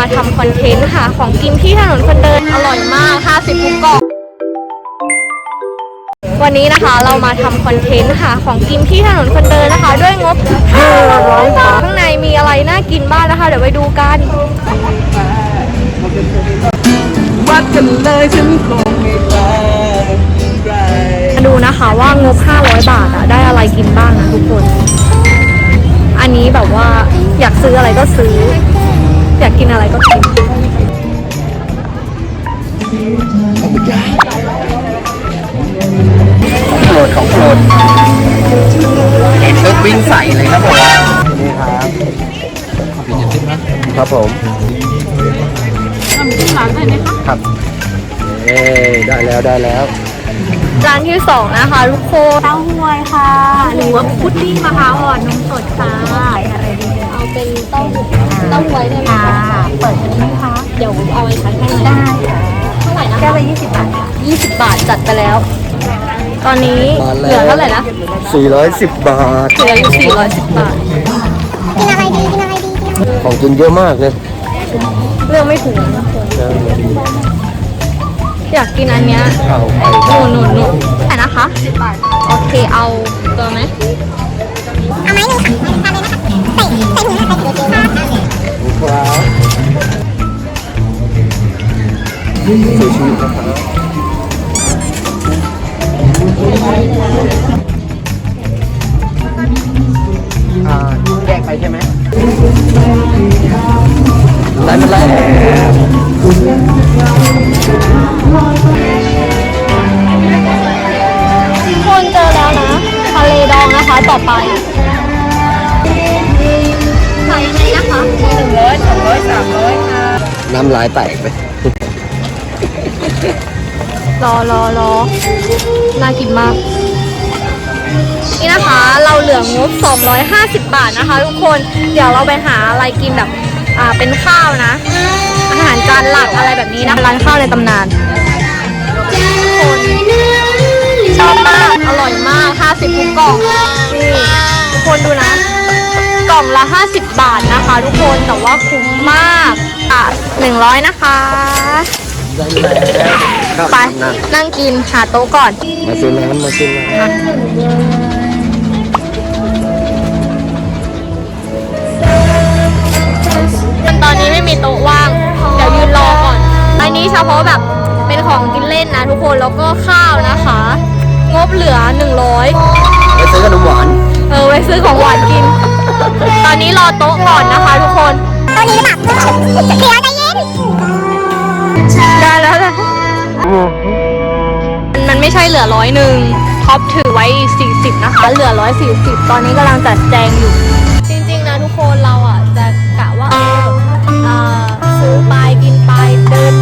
มาทำคอนเทนต์ค่ะของกินที่ถนนคนเดินอร่อยมาก 50ทุกกล่องวันนี้นะคะเรามาทำคอนเทนต์ค่ะของกินที่ถนนคนเดินนะคะ ด้วยงบ500บาทข้างในมีอะไรน่ากินบ้างนะคะ เดี๋ยวไปดูกันวัดกันเลยฉันคงไม่แปลใครมาดูนะคะว่างบ 500 บาทอะได้อะไรกินบ้างนะทุกคน อันนี้แบบว่าอยากซื้ออะไรก็ซื้อ อยากกินอะไรก็กินโปรดของโปรดเห็นปุ๊บวิ่งใส่เลยครับผมนี่ครับครับผมทำที่ร้านได้ไหมคะครับเอ้ได้แล้วได้แล้วร้านที่สองนะคะทุกคนเต้าหวยค่ะ หรือว่าพุดดิ้งมะพร้าวอ่อนนมสดค่ะอะไรดี เอาเป็นเต้าหู้เต้าหวยได้ไหมคะเปิดกันไหมคะเดี๋ยวเอาไอ้ชั้นให้ได้เท่าไหร่นะแก้วละยี่สิบบาทยี่สิบบาทจัดไปแล้ว ตอนนี้มาแล้วเหลือเท่าไหร่นะ410 บาท เหลืออยู่สี่ร้อยสิบบาทของกินเยอะมากเลยเลือกไม่ถูกนะทุกคนอยากกินอันเนี้ยข้าวไข่หนูหนูหนูไหน สู่ชีวิตนะครับอ่าแยกไปใช่ไหมได้มาแล้วทุกคนเจอแล้วนะทะเลดองนะคะต่อไปขายยังไงนะคะหนึ่งร้อยสองร้อยสามร้อยค่ะ น้ำลายแตกไป รอรอรอน่ากินมาก นี่นะคะเราเหลืองบ250 บาทนะคะ ทุกคน เดี๋ยวเราไปหาอะไรกินแบบ อ่า เป็นข้าวนะ อาหารจานหลักอะไรแบบนี้นะ ร้านข้าวในตำนานทุกคนชอบมาก อร่อยมาก 50ทุกกล่อง นี่ทุกคนดูนะ กล่องละ 50 บาทนะคะ ทุกคน แต่ว่าคุ้มมาก อะ100 นะคะ ได้แล้วครับไปนั่งนั่งกินหาโต๊ะก่อนมาซื้อน้ำมาซื้อน้ำตอนนี้ไม่มีโต๊ะว่าง เดี๋ยวยืนรอก่อน อันนี้เฉพาะแบบเป็นของกินเล่นนะทุกคนแล้วก็ข้าวนะคะ งบเหลือ 100 ไปซื้อขนมหวาน เออไว้ซื้อของหวานกิน ตอนนี้รอโต๊ะก่อนนะคะทุกคนตัวนี้หรือเปล่าเดี๋ยวใจเย็นได้ มันไม่ใช่เหลือร้อยหนึ่งท็อปถือไว้ 40 นะคะ เหลือ 140 ตอนนี้กำลังจัดแจงอยู่ จริงๆนะทุกคนเราอะ จะกะว่าเออซื้อไปกินไปเดิน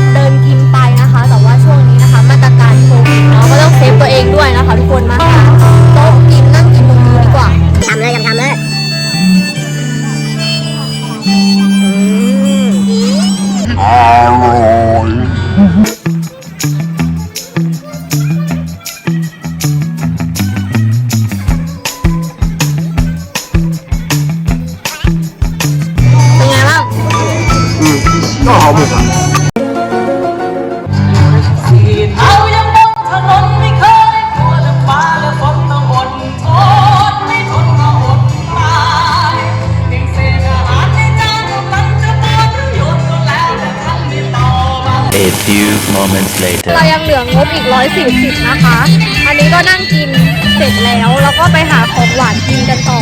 A few moments later. เรายังเหลืองบอีก 140 นะคะ อันนี้ก็นั่งกินเสร็จแล้วแล้วก็ไปหาของหวานกินกันต่อ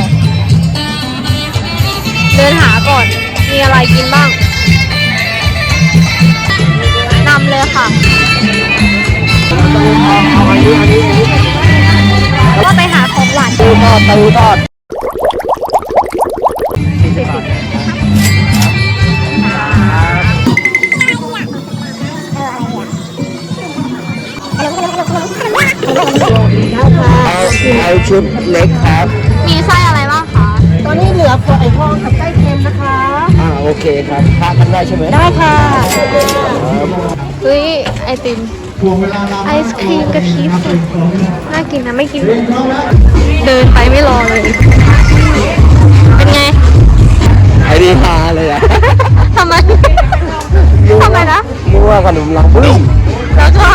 เดินหาก่อน มีอะไรกินบ้าง นำเลยค่ะ ก็ไปหาของหวาน ตูทอดตูทอด เอาเอาชุดเล็กครับ มีไส้อะไรบ้างคะตัวนี้เหลือพวกไอ้ทองกับไส้เค็มนะคะ อ่าโอเคครับทานกันได้ใช่ไหมได้ค่ะเฮ้ยไอติมไอศครีมกะทิสดน่ากินนะไม่กิน เดินไปไม่รอเลย เป็นไง ไอ้ดีฮาเลยอะทำไมว่าขนมลังพึ่งแล้วก็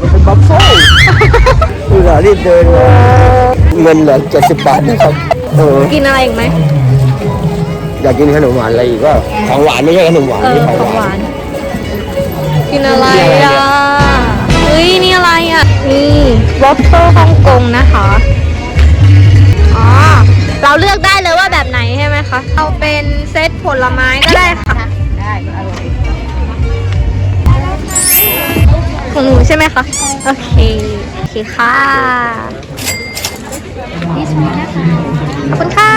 มันเป็นบัฟเฟ่ต์ คือเรารีบเดินเลยเงินเหลือเจ็ดสิบบาทนะครับเออกินอะไรอีกไหมอยากกินขนมหวานอะไรอีกก็ของหวานไม่ใช่ขนมหวานเออนี่ของของหวาวหานน กินอะไรนี่อะไรเนี่อะยเฮ้ยนี่อะไรอะนี่วอฟเฟิลฮ่องกงนะคะอ๋อเราเลือกได้เลยว่าแบบไหนใช่ไหมคะเอาเป็นเซตผลไม้ก็ได้ค่ะ ได้อร่อย ของหนูใช่ไหมคะ โอเค โอเคค่ะขอบคุณค่ะ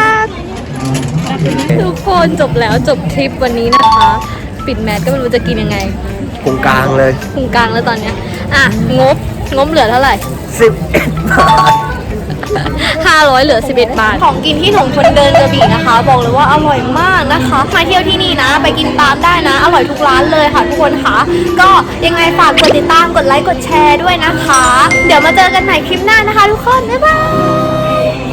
ทุกคนจบแล้วจบทริปวันนี้นะคะ ปิดแมสก็ไม่รู้จะกินยังไงตรงกลางเลยพุงกลางแล้วตอนเนี้ย อะ งบ งบเหลือเท่าไหร่สิบเอ็ดบาท 500 เหลือ 11 บาท ของกินที่ถงคนเดินกระบี่นะคะ บอกเลยว่าอร่อยมากนะคะ มาเที่ยวที่นี่นะ ไปกินตามได้นะ อร่อยทุกร้านเลยค่ะทุกคนค่ะ ก็ยังไงฝากกดติดตาม กดไลค์ กดแชร์ด้วยนะคะ เดี๋ยวมาเจอกันใหม่คลิปหน้านะคะ ทุกคน บ๊ายบาย